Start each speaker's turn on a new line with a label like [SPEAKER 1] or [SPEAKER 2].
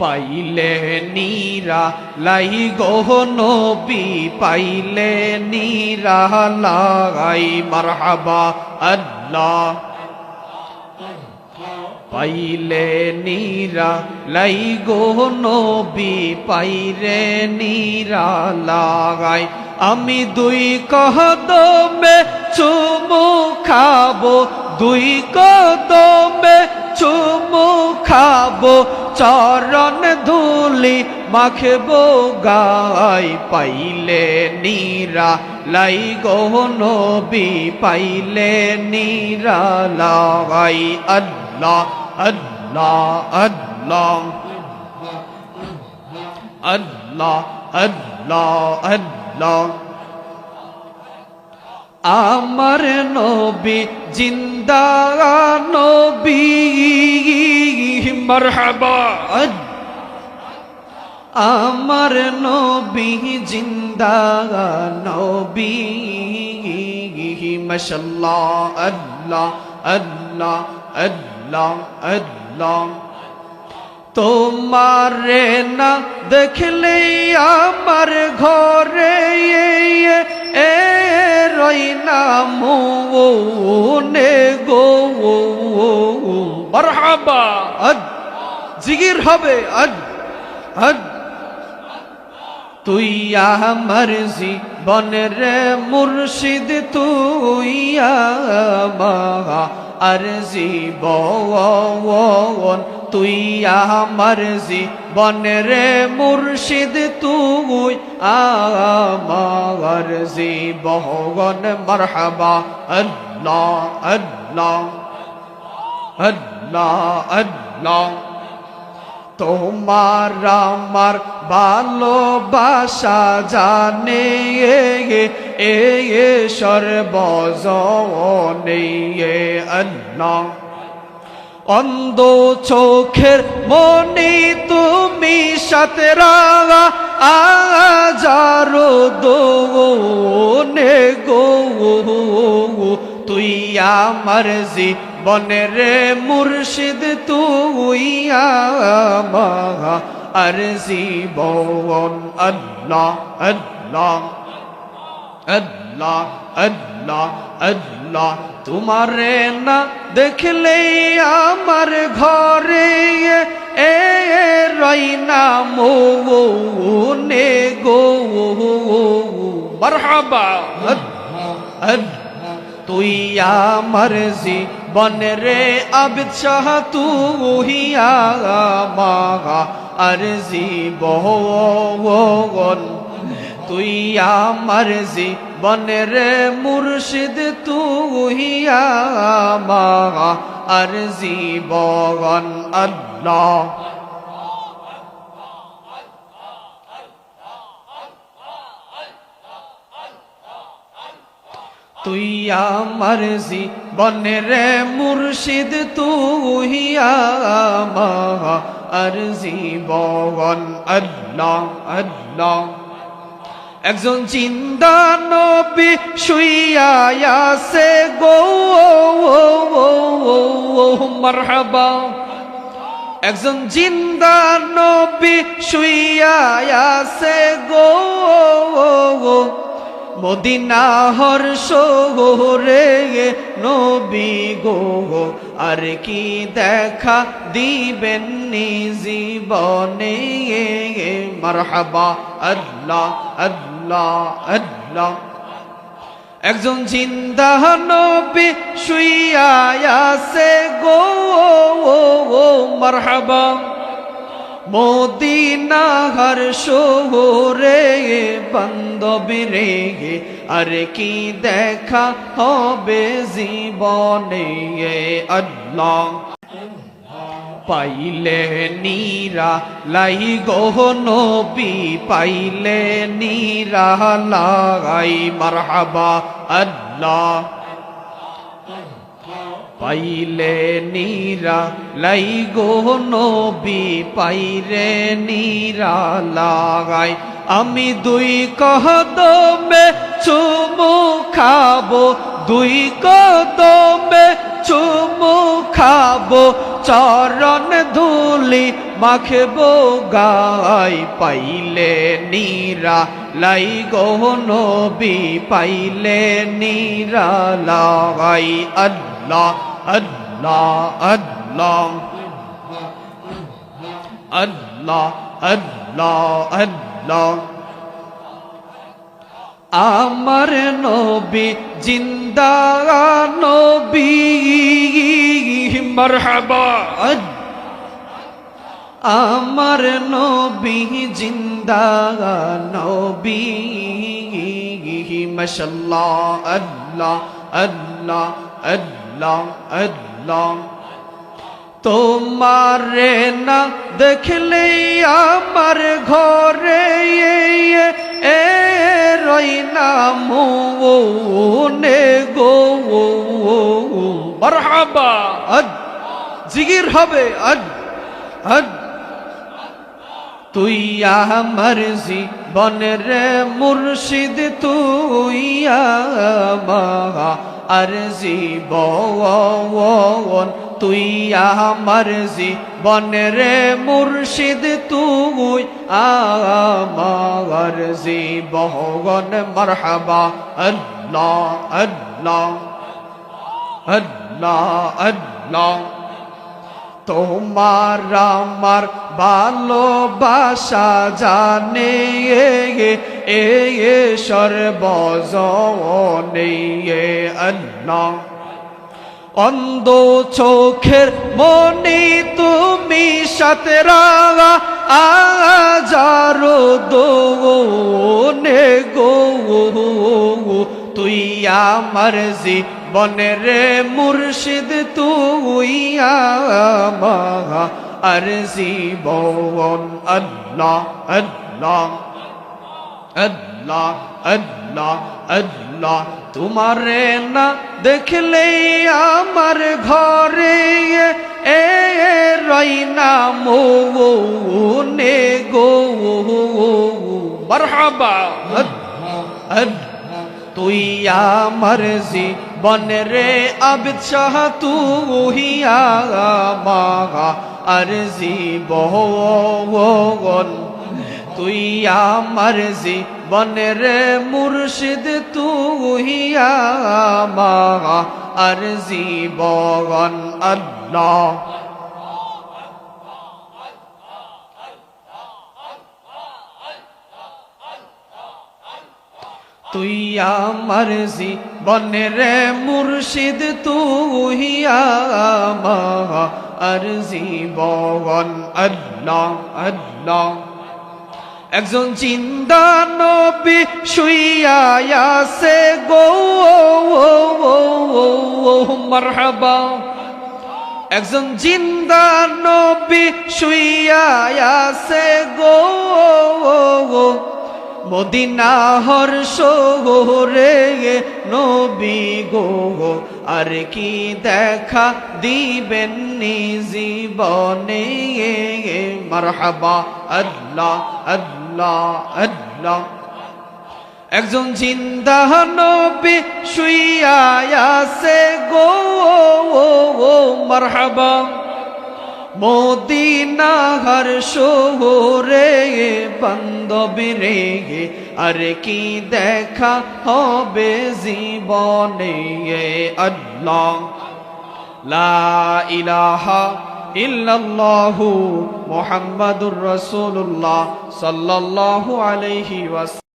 [SPEAKER 1] পাইলে নীরা লাই নবী, পাইলে নীরা লাই মারহাবা আল্লাহ। পাইলে নীরা লাই নবী পাইরে নীরা লাগাই আমি দুই কদমে চুমু খাব, দুই কদমে চুমু খাব, চরণ ধুলি মাখবো, গাই পাইলে নীরা লাই গো নবী, পাইলে নীরা লাগাই আল্লাহ আল্লাহ আল্লাহ। আল্লাহ আল্লাহ আল্লাহ। আমার নবী জিন্দা নবী। মারহাবা। আমার নবী জিন্দা নবী। মশাল্লাহ আল্লাহ আল্লাহ আল্লাহ আল্লাহ। তোমার না দেখলে আমার ঘরে এ। রই না মনে গো। মারহাবা। আদ জিগির হবে আদ আদ তুই আমার জীবনের মুর্শিদ তুই আমা আর জীবন তুই আমার জীবনের মুর্শিদ তুই আমার জীবন মরহবা আল্লাহ আল্লাহ আল্লাহ আল্লাহ। তোমার আমার ভালোবাসা জানে, এ এ সর্বজনে আল্লাহ। অন্ধ চোখের মনে তুমি সাতরা আজারো দোনে গো, তুই আমার জীবনের মুর্শিদ তুই আমার আর জীবন আল্লাহ আল্লাহ আল্লাহ আল্লাহ আল্লাহ। তোমার না দেখলে আমার ঘরে এ রইনা মোনে গো। মারহাবা। তুই আমার জীবন রে আব চাহ তুই আমা আর জীবন তুই আমার জীবনের মুর্শিদ, তুই আমা আর জীবন আল্লাহ। তুই আমার জীবনের মুর্শিদ, তুই আমা আর জীবন আল্লাহ আল্লাহ। একজন চিন্তা নবী শুইয়াছে গো মারহাবা। একজন জিন্দা নবী শুইয়াছে গো মদিনা হর রে নবী গো, আর কি দেখা দিবেন জীবনে মারহাবা, আল্লাহ আল্লাহ আল্লাহ। একজন জিন্দা নবী শুইয়াছে গো মারহাবা। মদিনাহার শহরে বান্ধবী রে আর কি দেখা হবে জীবনে? আল্লাহ। পাইলে নীরা লাই নবী, পাইলে নীরা লাই মারহাবা আল্লাহ। পাইলে নীরা, লাই গো নবী, পাইরে নীরা লাগাই। আমি দুই কদমে চুমু খাব, দুই কদমে চুমু খাব। চরণ ধুলি মাখবো গাই, পাইলে নীরা, লাই গো নবী, পাইলে নীরা লাগাই। আল্লাহ আল্লাহ আল্লাহ। আল্লাহ আল্লাহ আল্লাহ। আমার নবী জিন্দা নবী। মারহাবা। আমার নবী জিন্দা নবী। মশাল্লাহ আল্লাহ আল্লাহ আল্লাহ। আল্লাহ তোমারে না দেখলে আমার ঘরে এ রই না মনে গো মারহাবা। আদ জিগির হবে আদ আদ তুই আমার জীবনের মুর্শিদ তুই আমা আর জীবন তুই আমার জীবনের মুর্শিদ তুই আমার জীবন মরহবা আল্লাহ আল্লাহ আল্লাহ আল্লাহ। তোমার আমার ভালোবাসা জানে, এ সর্বজনে আল্লাহ। অন্ধ চোখের মনি তুমি সাথে রাগা আজারো দোনে গো, তুই আমার জীবনের মুর্শিদ তুই আর জীবন আল্লাহ আল্লাহ আল্লাহ আল্লাহ আল্লাহ। তোমারে না দেখলে আমার ঘরে এ রই না মনে গো। মারহাবা। তুই আমার জীবন রে আবিদ শাহ, তুই আমা আর জীবন তুই আমার জীবনের মুর্শিদ, তুই আমা আর জীবন আল্লাহ। তুই আমার জীবনের মুর্শিদ, তুই আর জীবন আল্লাহ আল্লাহ। একজন চিন্তা নবী শুইয়াছে গো। মারহাবা। একজন জিন্দা নবী শুইয়াছে গো। মদিনা হর্ষ রে নবী গো, আর কি দেখা দিবেন জীবনে মারহাবা, আল্লাহ আল্লাহ আল্লাহ। একজন জিন্দা নবী শুইয়াছে গো ও, মারহাবা। মদিনা হর শোরে বান্ধবী রে আর কি দেখা হবে জীবনে? আল্লাহ। লা ইলাহা ইল্লাল্লাহু মুহাম্মাদুর রাসূলুল্লাহ সাল্লাল্লাহু আলাইহি ওয়াসাল্লাম